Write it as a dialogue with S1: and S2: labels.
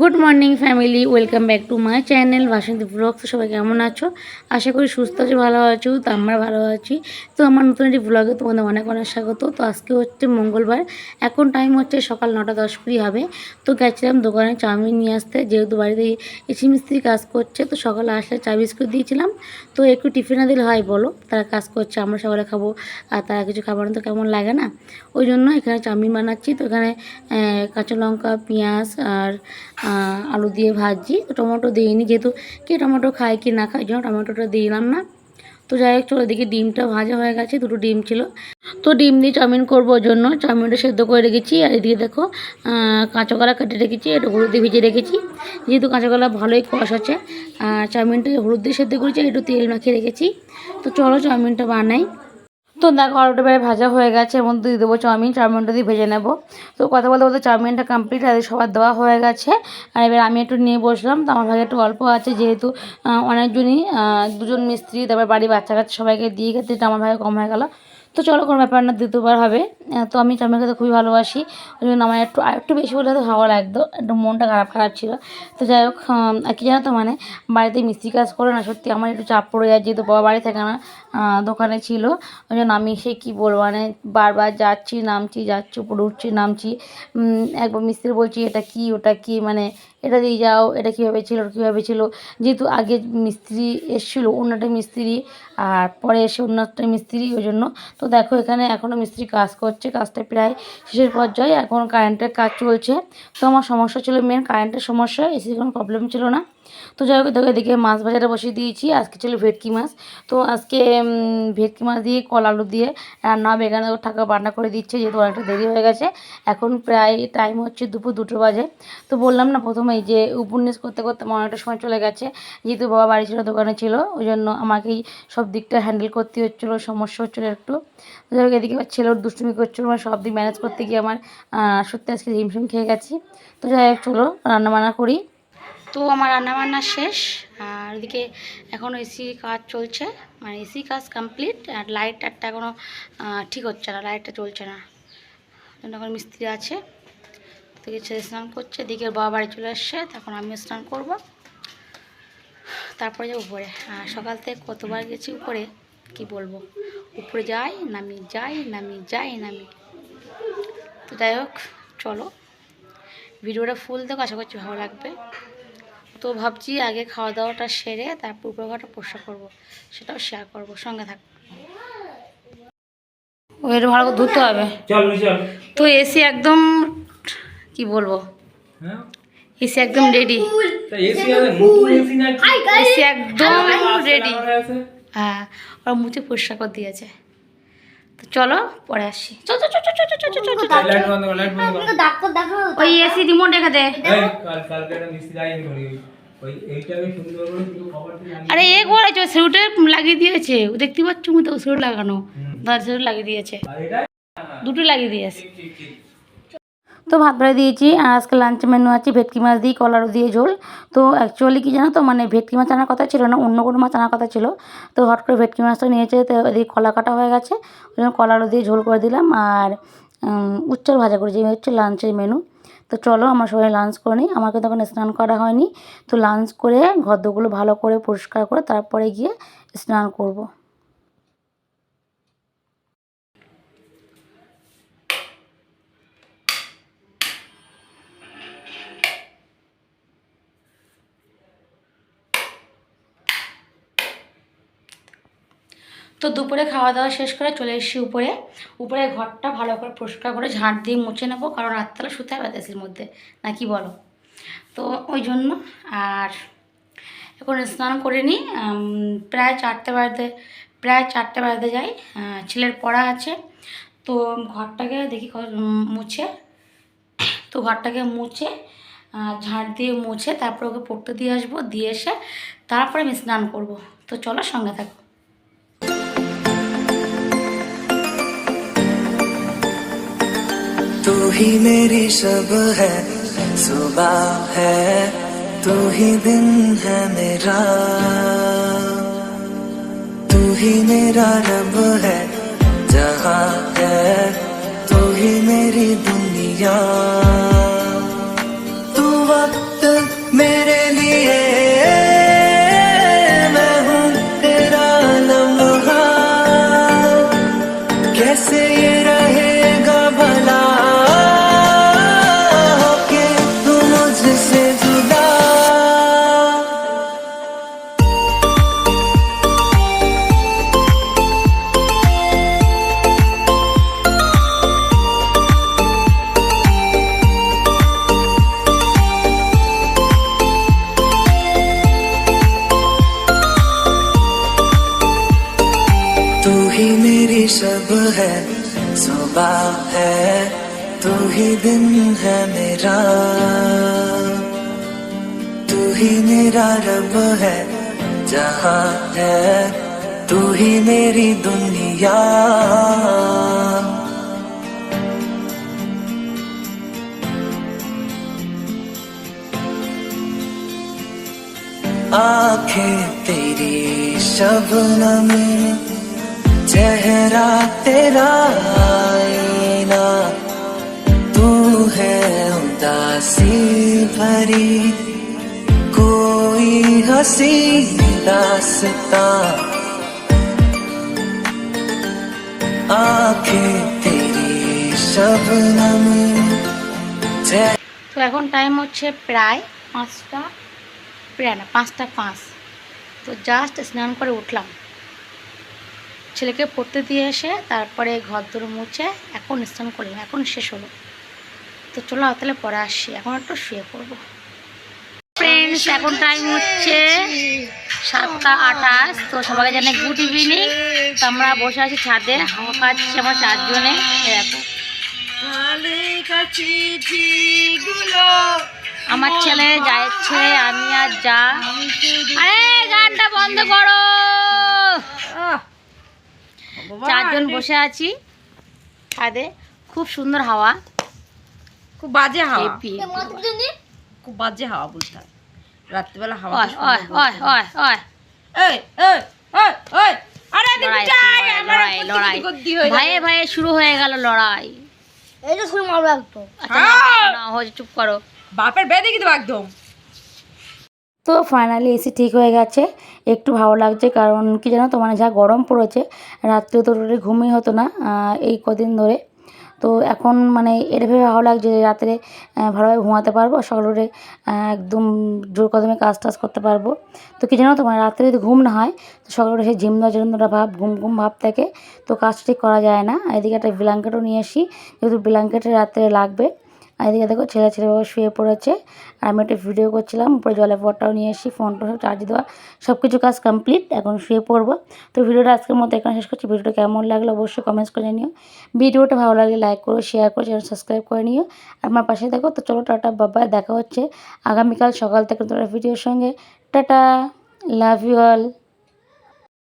S1: Good morning family welcome back to my channel Basanti blog তো সবাই কেমন আছো? আশা করি সুস্থ আছো, ভালো আছো, তো আমরা ভালো আছি। তো আমার নতুন একটি ব্লগে তোমাদের অনেক অনেক স্বাগত। তো আজকে হচ্ছে মঙ্গলবার। এখন টাইম হচ্ছে সকাল নটা দশ কুড়ি হবে। তো গেছিলাম দোকানে চাউমিন নিয়ে আসতে। যেহেতু বাড়িতে এসি মিস্ত্রি কাজ করছে, তো সকালে আসলে চা বিস্কুট দিয়েছিলাম। তো একটু টিফিনে দিলে হয়, বলো? তারা কাজ করছে, আমরা সকালে খাব, আর তারা কিছু খাবার তো কেমন লাগে না? ওই জন্য এখানে চাউমিন বানাচ্ছি। তো এখানে কাঁচা লঙ্কা, পেঁয়াজ, আর আলু দিয়ে ভাজি তো টমেটো দিইনি যেহেতু কে টমেটো খায় কি না খায় জন্য টমেটোটা দিলাম না। তো যাই হোক, চলো দেখি ডিমটা ভাজা হয়ে গেছে, দুটো ডিম ছিল। তো ডিম দিয়ে চাউমিন করব জন্য। চাউমিনটা সেদ্ধ করে রেখেছি, আর এদিকে দেখো কাঁচা কলা কেটে রেখেছি একটু হলুদ দিয়ে ভিজে রেখেছি। যেহেতু কাঁচা কলা ভালোই কষ আছে চাউমিনটা হলুদ দিয়ে সেদ্ধ করেছি একটু তেল মাখিয়ে রেখেছি। তো চলো চাউমিনটা বানাই। তো দেখো, আলুটা বেড়ে ভাজা হয়ে গেছে, এর মধ্যে দিয়ে দেবো চাউমিন, চাউমিনটা দিয়ে ভেজে নেব। তো কথা বলতে বলতে চাউমিনটা কমপ্লিট আর সবার দেওয়া হয়ে গেছে। আর এবার আমি একটু নিয়ে বসলাম, তো আমার ভাগে একটু অল্প আছে, যেহেতু অনেকজনই দুজন মিস্ত্রি, তারপর বাড়ি বাচ্চা কাচ্চা সবাইকে দিয়ে এটা আমার ভাগে কম হয়ে গেল। তো চলো কোনো ব্যাপার না, দ্বিতীয়বার হবে। তো আমি চাউমিন খেতে খুবই ভালোবাসি। ওই জন্য আমার একটু একটু বেশি হলে তো ভালো লাগতো, একটু মনটা খারাপ খারাপ ছিল। তো যাই হোক আর কি জানো তো মানে বাড়িতে মিস্ত্রি কাজ করে না, সত্যি আমার একটু চাপ পড়ে যায়, যেহেতু বাবা বাড়ি থাকে না দোকানে ছিল। ওই জন্য আমি সে কী বলব মানে বারবার যাচ্ছি, নামছি, যাচ্ছি, উপরে উঠছি, নামছি। একবার মিস্ত্রি বলছি, এটা কি, ওটা কি? মানে এটা দিয়ে যাও, এটা কীভাবে ছিল কীভাবে ছিল। যেহেতু আগে মিস্ত্রি এসেছিল, অন্যটা মিস্ত্রি, আর পরে এসে অন্য একটা মিস্ত্রি, ওই জন্য। তো দেখো এখানে এখনও মিস্ত্রি কাজ করছে, কাজটা প্রায় শেষের পর্যায়ে। এখন কারেন্টের কাজ চলছে। তো আমার সমস্যা ছিল মেন কারেন্টের সমস্যা এসির কোনো প্রবলেম ছিল না। তো যাই হোক, দেখো এদিকে মাছ বাজারে বসিয়ে দিয়েছি, আজকে ছিল ভেটকি মাছ। তো আজকে ভেটকি মাছ দিয়ে কল আলু দিয়ে রান্না হবে। এখানে টাকা বান্না করে দিচ্ছে, যেহেতু অনেকটা দেরি হয়ে গেছে। এখন প্রায় টাইম হচ্ছে দুপুর দুটো বাজে। তো বললাম না প্রথমেই যে উপন্যাস করতে করতে আমার অনেকটা সময় চলে গেছে। যেহেতু বাবা বাড়ি ছিল, দোকানে ছিল, ওই জন্য আমাকেই সব দিকটা হ্যান্ডেল করতে হচ্ছিল, সমস্যা হচ্ছিল একটু। যাই হোক, এদিকে আমার ছেলের দুষ্টুমি করছিল মানে সব দিক ম্যানেজ করতে গিয়ে আমার সত্যি আজকে হিমশিম খেয়ে গেছি। তো যাই হোক, চলো রান্না বান্না করি। তো আমার রান্নাবান্না শেষ, আর এদিকে এখন এসি কাজ চলছে মানে এসি কাজ কমপ্লিট আর লাইট একটা এখনও ঠিক হচ্ছে না লাইটটা চলছে না। এখন মিস্ত্রি আছে থেকে ছেলে স্নান করছে, এদিকে বাবা বাড়ি চলে আসছে, তখন আমিও স্নান করব। তারপরে যাব উপরে, আর সকাল থেকে কতবার গেছি উপরে, কি বলব? উপরে যাই, নামি যাই নামি যাই, নামি। তো যাই হোক, চলো। ভিডিওটা ফুল দেখো, আশা করছি ভালো লাগবে। তো ভাবছি আগে খাওয়া দাওয়াটা সেরে তারপর উপরঘাটা পোষা করব সেটাও শেয়ার করব সঙ্গে থাক। ওয়ের ভালো ধুতে হবে। তো এসি একদম কি বলব? এসি একদম রেডি
S2: এসি
S1: একদম রেডি হ্যাঁ ওর মুছে পরিষ্কার করে দিয়েছে। তো চলো পরে আসি ওই এসি রিমোট রেখে দে। আরে এ করেছে সেউটে লাগিয়ে দিয়েছে। ও দেখতে পাচ্ছ মতো সেউট লাগানো। ধর সেউট লাগিয়ে দিয়েছে। দুটো লাগিয়ে দিয়েছে তো ভাত বেড়ে দিয়েছি আর আজকে লাঞ্চে মেনু আছে ভেটকি মাছ দিয়ে কলারও দিয়ে ঝোল। তো অ্যাকচুয়ালি কি জানো তো মানে ভেটকি মাছ আনার কথা ছিল না অন্য কোনো মাছ আনার কথা ছিল। তো হট করে ভেটকি মাছটা নিয়েছে তো এদিকে কলা কাটা হয়ে গেছে। ওই জন্য কলারও দিয়ে ঝোল করে দিলাম আর উচ্চল ভাজা করেছি হচ্ছে লাঞ্চের মেনু তো চলো আমার সবাই লাঞ্চ করে নিই আমাকে তখন স্নান করা হয়নি তো লাঞ্চ করে ঘরদোগুলো ভালো করে পরিষ্কার করে তারপরে গিয়ে স্নান করব। তো দুপুরে খাওয়া দাওয়া শেষ করে চলে এসেছি উপরে। উপরে ঘরটা ভালো করে পরিষ্কার করে ঝাঁট দিয়ে মুছে নেব, কারণ রাত্রেবেলা শুতে হবে দেশের মধ্যে, না কি বলো? তো ওই জন্য আর এখন স্নান করে নিই প্রায় চারটে বাজতে, প্রায় চারটে বাজতে যাই ছেলের পড়া আছে, তো ঘরটাকে দেখি মুছে। তো ঘরটাকে মুছে ঝাঁট দিয়ে মুছে, তারপর ওকে পড়তে দিয়ে আসব, দিয়ে এসে তারপরে আমি স্নান করব। তো চলো সঙ্গে থাকো।
S3: तू ही मेरी सब है, सुबह है, तू ही दिन है मेरा। तू ही मेरा रब है, जहाँ है, तू ही मेरी दुनिया। मेरी शब है, सुबह है, तू ही दिन है मेरा। तू ही मेरा रब है, जहाँ है, तू ही मेरी दुनिया। आँखें तेरी शबनम चेहरा तेरा आईना तू है उदासी भरी कोई हंसी दासता आंखें तेरी शबनम चेहरा
S1: তো এখন টাইম হচ্ছে প্রায় পাঁচটা প্রায় না পাঁচটা পাঁচ তো জাস্ট স্নান করে উঠলাম ছেলেকে পড়তে দিয়ে এসে তারপরে ঘর দোর মুছে এখন স্নান করলাম, এখন শেষ হলো। তো চলো তাহলে পরে আসছি, এখন একটু শুয়ে পড়ব। ফ্রেন্ডস এখন টাইম হচ্ছে সাতটা আঠাশ, তো সবাই জানে গুড ইভিনিং তো আমরা বসে আছি ছাদে, হাওয়া খাচ্ছি আমার চারজনে আমার ছেলে যাচ্ছে, আমি আর যা। গানটা বন্ধ করো। চারজন বসে আছি। ছাদে। খুব সুন্দর হাওয়া।
S4: খুব বাজে হাওয়া। খুব বাজে হাওয়া হবে। রাত্রিবেলা হাওয়া
S1: ভাইয়ে ভাইয়ে শুরু হয়ে গেল লড়াই। আচ্ছা
S4: হ্যাঁ।
S1: চুপ করো।
S4: বাপের বেদে কিন্তু একদম।
S1: তো ফাইনালি এসি ঠিক হয়ে গেছে। একটু ভালো লাগছে কারণ কি জানো তো মানে যা গরম পড়েছে, রাত্রে তো ঘুমই হতো না এই কদিন ধরে। তো এখন মানে এটা ভেবে ভালো লাগছে যে রাত্রে ভালোভাবে ঘুমাতে পারব সকাল উঠে একদম জোর কদমে কাজ টাজ করতে পারব। তো কি জানো তো মানে রাত্রে যদি ঘুম না হয়, তো সকাল উঠে সেই জিম দেওয়ার ভাব, ঘুম ঘুম ভাব থাকে। তো কাজ ঠিক করা যায় না। এদিকে একটা ব্ল্যাঙ্কেটও নিয়ে আসি, যেহেতু ব্ল্যাঙ্কেটে রাত্রে লাগবে। আর এদিকে দেখো ছেলে ছেলেভাবে শুয়ে পড়েছে। আর আমি একটা ভিডিও করছিলাম, উপরে জলের পটটাও নিয়ে এসেছি ফোনটা সব চার্জ দেওয়া সব কিছু কাজ কমপ্লিট এখন শুয়ে পড়ব। তো ভিডিওটা আজকের মতো এখানে শেষ করছি। ভিডিওটা কেমন লাগল অবশ্যই কমেন্টস করে জানিও। ভিডিওটা ভালো লাগলে লাইক করো শেয়ার করো চ্যানেল সাবস্ক্রাইব করে নিও। আর আমার পাশে দেখো, তো চলো টাটা বাবা দেখা হচ্ছে আগামীকাল সকাল থেকে তোমরা ভিডিওর সঙ্গে। Tata love you all